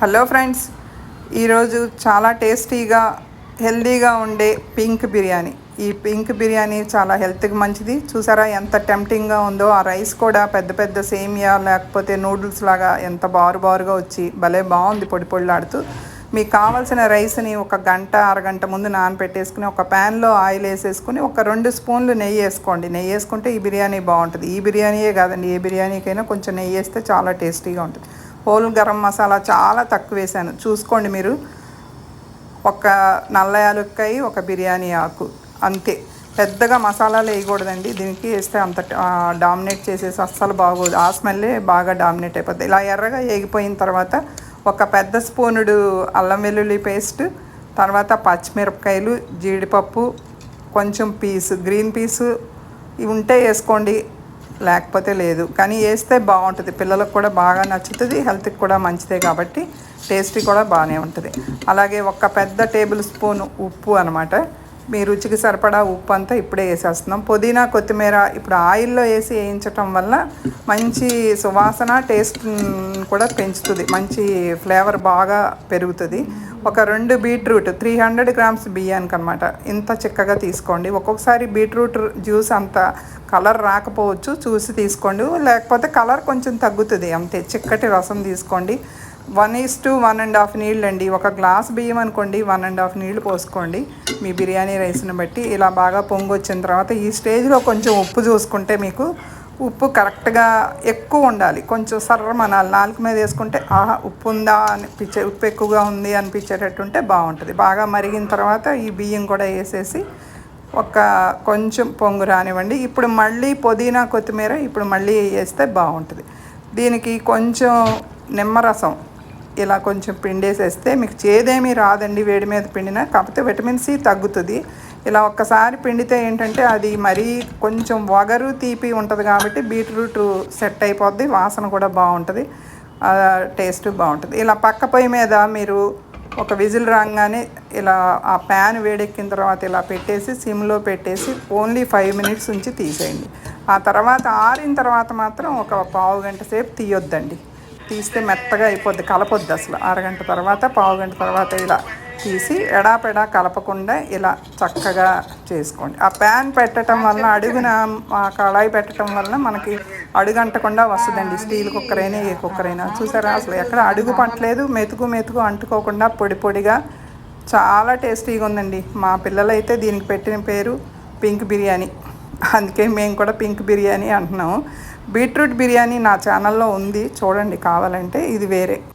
Hello friends ఈరోజు చాలా టేస్టీగా హెల్దీగా ఉండే పింక్ బిర్యానీ. ఈ పింక్ బిర్యానీ చాలా హెల్త్కి మంచిది. చూసారా ఎంత టెంప్టింగ్గా ఉందో? ఆ రైస్ కూడా పెద్ద పెద్ద సేమియా లేకపోతే నూడిల్స్ లాగా ఎంత బారు బారుగా వచ్చి భలే బాగుంది పొడి పొడిలాడుతూ. మీకు కావాల్సిన రైస్ని ఒక గంట అరగంట ముందు నానపెట్టేసుకుని ఒక ప్యాన్లో ఆయిల్ వేసేసుకుని ఒక రెండు స్పూన్లు నెయ్యి వేసుకోండి. నెయ్యి వేసుకుంటే ఈ బిర్యానీ బాగుంటుంది. ఈ బిర్యానీయే కాదండి ఏ బిర్యానీకైనా కొంచెం నెయ్యి వేస్తే చాలా టేస్టీగా ఉంటుంది. హోల్ గరం మసాలా చాలా తక్కువ వేసాను. చూసుకోండి మీరు. ఒక నల్ల యాలక్కాయ ఒక బిర్యానీ ఆకు. అంతే. పెద్దగా మసాలాలు వేయకూడదండి. దీనికి వేస్తే అంత డామినేట్ చేసేసి అస్సలు బాగోదు. ఆ స్మెల్లే బాగా డామినేట్ అయిపోద్ది. ఇలా ఎర్రగా వేగిపోయిన తర్వాత ఒక పెద్ద స్పూనుడు అల్లం వెల్లుల్లి పేస్ట్ తర్వాత పచ్చిమిరపకాయలు జీడిపప్పు కొంచెం పీసు గ్రీన్ పీసు ఇవి ఉంటే వేసుకోండి. లేకపోతే లేదు. కానీ వేస్తే బాగుంటుంది. పిల్లలకు కూడా బాగా నచ్చుతుంది హెల్త్కి కూడా మంచిదే కాబట్టి టేస్టీ కూడా బాగానే ఉంటుంది. అలాగే ఒక పెద్ద టేబుల్ స్పూన్ ఉప్పు అనమాట మీ రుచికి సరిపడా ఉప్పు అంతా ఇప్పుడే వేసేస్తున్నాం. పుదీనా కొత్తిమీర ఇప్పుడు ఆయిల్లో వేసి వేయించటం వల్ల మంచి సువాసన టేస్ట్ కూడా పెంచుతుంది. మంచి ఫ్లేవర్ బాగా పెరుగుతుంది. ఒక రెండు బీట్రూట్ త్రీ హండ్రెడ్ గ్రామ్స్ బియ్యానికి అనమాట ఇంత చిక్కగా తీసుకోండి. ఒక్కొక్కసారి బీట్రూట్ జ్యూస్ అంత కలర్ రాకపోవచ్చు చూసి తీసుకోండి. లేకపోతే కలర్ కొంచెం తగ్గుతుంది. అంతే చిక్కటి రసం తీసుకోండి. One is to one and half నీళ్ళు అండి ఒక గ్లాస్ బియ్యం అనుకోండి వన్ అండ్ హాఫ్ నీళ్ళు పోసుకోండి. మీ బిర్యానీ రైస్ని బట్టి ఇలా బాగా పొంగు వచ్చిన తర్వాత ఈ స్టేజ్లో కొంచెం ఉప్పు చూసుకుంటే మీకు ఉప్పు కరెక్ట్గా ఎక్కువ ఉండాలి. కొంచెం సర్రమనాలి నాలుగు మీద వేసుకుంటే ఆహా ఉప్పు ఉందా అనిపించే ఉప్పు ఎక్కువగా ఉంది అనిపించేటట్టు ఉంటే బాగుంటుంది. బాగా మరిగిన తర్వాత ఈ బియ్యం కూడా వేసేసి ఒక కొంచెం పొంగు రానివ్వండి. ఇప్పుడు మళ్ళీ పుదీనా కొత్తిమీర ఇప్పుడు మళ్ళీ వేస్తే బాగుంటుంది. దీనికి కొంచెం నిమ్మరసం ఇలా కొంచెం పిండేసేస్తే మీకు చేదేమీ రాదండి వేడి మీద పిండిన కాకపోతే విటమిన్ సి తగ్గుతుంది. ఇలా ఒక్కసారి పిండితే ఏంటంటే అది మరీ కొంచెం వగరు తీపి ఉంటుంది కాబట్టి బీట్రూట్ సెట్ అయిపోద్ది వాసన కూడా బాగుంటుంది టేస్ట్ బాగుంటుంది. ఇలా పక్క పొయ్యి మీద మీరు ఒక విజిల్ రాగానే ఇలా ఆ ప్యాన్ వేడెక్కిన తర్వాత ఇలా పెట్టేసి సిమ్లో పెట్టేసి ఓన్లీ ఫైవ్ మినిట్స్ ఉంచి తీసేయండి. ఆ తర్వాత ఆరిన తర్వాత మాత్రం ఒక పావు గంట సేపు తీయొద్దండి. తీస్తే మెత్తగా అయిపోద్ది కలపొద్దు అసలు. అరగంట తర్వాత పావు గంట తర్వాత ఇలా తీసి ఎడాపెడా కలపకుండా ఇలా చక్కగా చేసుకోండి. ఆ ప్యాన్ పెట్టడం వల్ల అడుగున కళాయి పెట్టడం వల్ల మనకి అడుగంటకుండా వస్తుందండి. స్టీల్ కుక్కర్ అయినా ఏ కుక్కర్ అయినా చూసారా? అసలు ఎక్కడ అడుగు పట్టలేదు. మెతుకు మెతుకు అంటుకోకుండా పొడి పొడిగా చాలా టేస్టీగా ఉందండి. మా పిల్లలైతే దీనికి పెట్టిన పేరు పింక్ బిర్యానీ. అందుకే మేము కూడా పింక్ బిర్యానీ అంటున్నాము. బీట్రూట్ బిర్యానీ నా ఛానల్లో ఉంది చూడండి కావాలంటే ఇది వేరే.